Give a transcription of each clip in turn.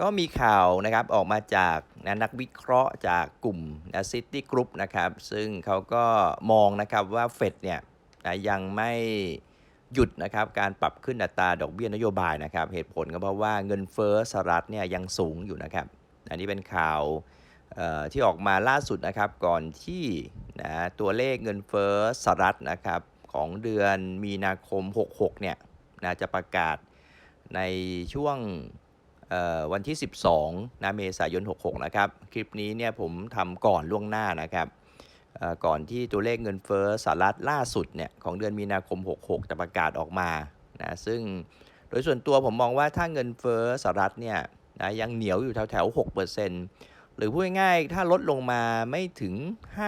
ก็มีข่าวนะครับออกมาจากนะนักวิเคราะห์จากกลุ่มนะซิตี้กรุ๊ปนะครับ ซึ่งเขาก็มองนะครับว่าเฟดเนี่ยนะยังไม่หยุดนะครับการปรับขึ้นอัตราดอกเบี้ยนโยบายนะครับ เหตุผลก็เพราะว่าเงินเฟ้อสหรัฐเนี่ยยังสูงอยู่นะครับ อันนี้เป็นข่าวที่ออกมาล่าสุดนะครับก่อนที่นะตัวเลขเงินเฟ้อสหรัฐนะครับของเดือนมีนาคม 66 เนี่ยนะจะประกาศในช่วง วันที่ 12นะเมษายน 66 นะครับ คลิปนี้เนี่ยผมทำก่อนล่วงหน้านะครับก่อนที่ตัวเลขเงินเฟ้อสหรัฐล่าสุดเนี่ยของเดือนมีนาคม 66 จะประกาศออกมานะซึ่งโดยส่วนตัวผมมองว่าถ้าเงินเฟ้อสหรัฐเนี่ยนะยังเหนียวอยู่แถวแถว6%หรือพูดง่ายๆถ้าลดลงมาไม่ถึง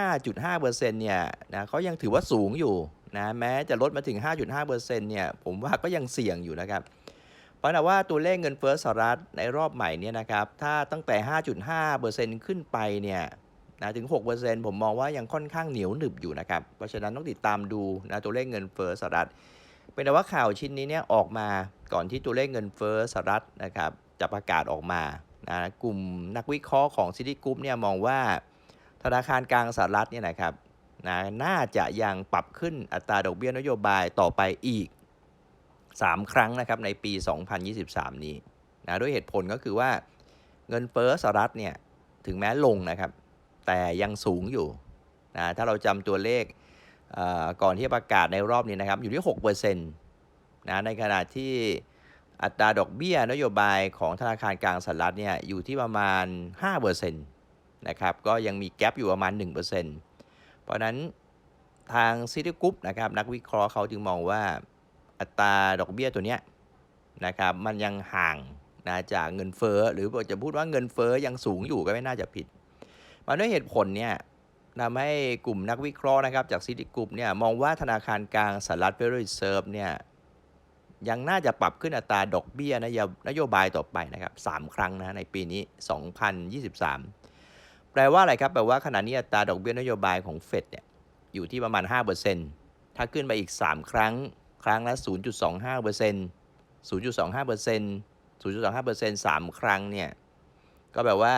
5.5%เนี่ยนะเขายังถือว่าสูงอยู่นะแม้จะลดมาถึง 5.5%เนี่ยผมว่าก็ยังเสี่ยงอยู่นะครับ ราะนะว่าตัวเลขเงินเฟ้อสหรัฐในรอบใหม่เนี่ยนะครับถ้าตั้งแต่ 5.5%ขึ้นไปเนี่ยนะถึง 6%ผมมองว่ายังค่อนข้างเหนียวหนึบอยู่นะครับ เพราะฉะนั้นต้องติดตามดูนะตัวเลขเงินเฟ้อสหรัฐ เป็นแต่ว่าข่าวชิ้นนี้เนี่ยออกมาก่อนที่ตัวเลขเงินเฟ้อสหรัฐนะครับจะประกาศออกมานะกลุ่มนักวิเคราะห์ของซิตี้กรุ๊ปเนี่ยมองว่าธนาคารกลางสหรัฐเนี่ยนะครับนะน่าจะยังปรับขึ้นอัตราดอกเบี้ยนโยบายต่อไปอีก 3 ครั้งนะครับในปี 2023 นี้นะด้วยเหตุผลก็คือว่าเงินเฟ้อสหรัฐเนี่ยถึงแม้ลงนะครับ แต่ยังสูงอยู่นะถ้าเราจำตัวเลขอ่อก่อนที่จะประกาศในรอบนี้นะครับอยู่ที่6%นะในขณะที่อัตราดอกเบี้ยนโยบายของธนาคารกลางสหรัฐเนี่ยอยู่ที่ประมาณ5%นะครับก็ยังมีแกลบอยู่ประมาณ 1%เพราะฉะนั้นทางซิตี้กรุ๊ปนะครับนักวิเคราะห์เขาจึงมองว่า อัตราดอกเบี้ยตัวเนี้ยนะครับมันยังห่างนะจากเงินเฟ้อหรือจะพูดว่าเงินเฟ้อยังสูงอยู่ก็ไม่น่าจะผิด มาด้วยเหตุผลเนี่ยทำให้กลุ่มนักวิเคราะห์นะครับจากซิตี้กรุ๊ปเนี่ยมองว่าธนาคารกลางสหรัฐเฟดเรเซิร์ฟเนี่ยยังน่าจะปรับขึ้นอัตราดอกเบี้ยนโยนโยบายต่อไปนะครับสามครั้งนะในปีนี้ 2023 แปลว่าอะไรครับ แปลว่าขณะนี้อัตราดอกเบี้ยนโยบายของเฟดเนี่ยอยู่ที่ประมาณ 5%ถ้าขึ้นไปอีก 3 ครั้ง ครั้งละ 0.25% 0.25% 0.25% 3 ครั้งเนี่ย ก็แปลว่า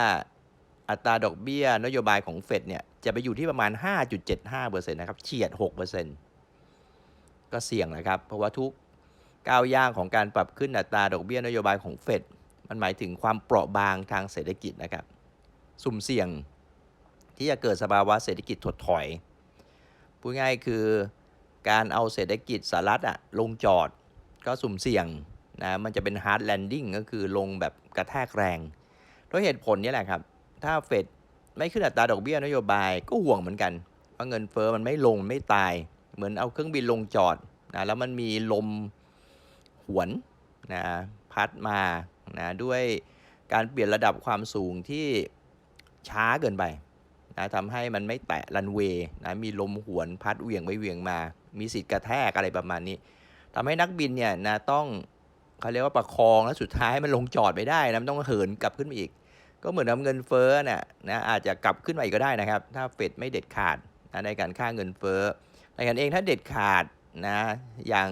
อัตราดอกเบี้ยนโยบายของเฟดเนี่ย จะไปอยู่ที่ประมาณ 5.75%นะครับเฉียด 6%ก็เสี่ยงนะครับ เพราะว่าทุกก้าวย่างของการปรับขึ้นอัตราดอกเบี้ยนโยบายของเฟดมันหมายถึงความเปราะบางทางเศรษฐกิจนะครับ สุ่มเสี่ยงที่จะเกิดสภาวะเศรษฐกิจถดถอย พูดง่ายคือ การเอาเศรษฐกิจสหรัฐอะลงจอดก็สุ่มเสี่ยงนะมันจะเป็น hard landing ก็คือลงแบบกระแทกแรงด้วยเหตุผลนี้แหละครับ ถ้าเฟดไม่ขึ้นอัตราดอกเบี้ยนโยบายก็ห่วงเหมือนกันว่าเงินเฟอ้อมันไม่ลงไม่ตาย เหมือนเอาเครื่องบินลงจอดนะแล้วมันมีลมหวนนะพัดมานะด้วยการเปลี่ยนระดับความสูงที่ช้าเกินไปนะทำให้มันไม่แตะรันเวย์นะมีลมหวนพัดเหวี่ยงไปเหวี่ยงมา มีสิทธิ์กระแทกอะไรประมาณนี้ทำให้นักบินเนี่ยนะต้องเขาเรียกว่าประคองแล้วสุดท้ายมันลงจอดไม่ได้นะมันต้องเหินกลับขึ้นมาอีก ก็เหมือนกับเงินเฟ้อน่ะนะอาจจะกลับขึ้นมาอีกก็ได้นะครับ ถ้าเฟดไม่เด็ดขาดนะในการค่าเงินเฟ้อในกันเองถ้าเด็ดขาดนะอย่าง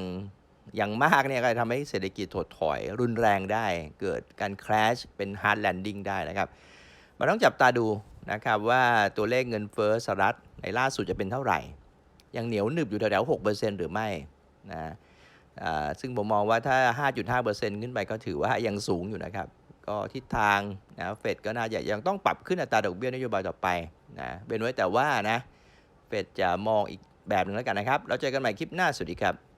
อย่างมากเนี่ยก็จะทำให้เศรษฐกิจถดถอยรุนแรงได้ เกิดการ crash เป็น hard landing ได้นะครับมันต้องจับตาดูนะครับว่าตัวเลขเงินเฟ้อสหรัฐในล่าสุดจะเป็นเท่าไหร่ ยังเหนียวหนึบอยู่แถวๆ6%หรือไม่นะซึ่งผมมองว่าถ้า 5.5%ขึ้นไปก็ถือว่ายังสูงอยู่นะครับ ก็ทิศทางนะเฟดก็น่าจะยังต้องปรับขึ้นอัตราดอกเบี้ยนโยบายต่อไปนะเป็นไว้แต่ว่านะเฟดจะมองอีกแบบหนึ่งแล้วกันนะครับแล้วเจอกันใหม่คลิปหน้าสวัสดีครับ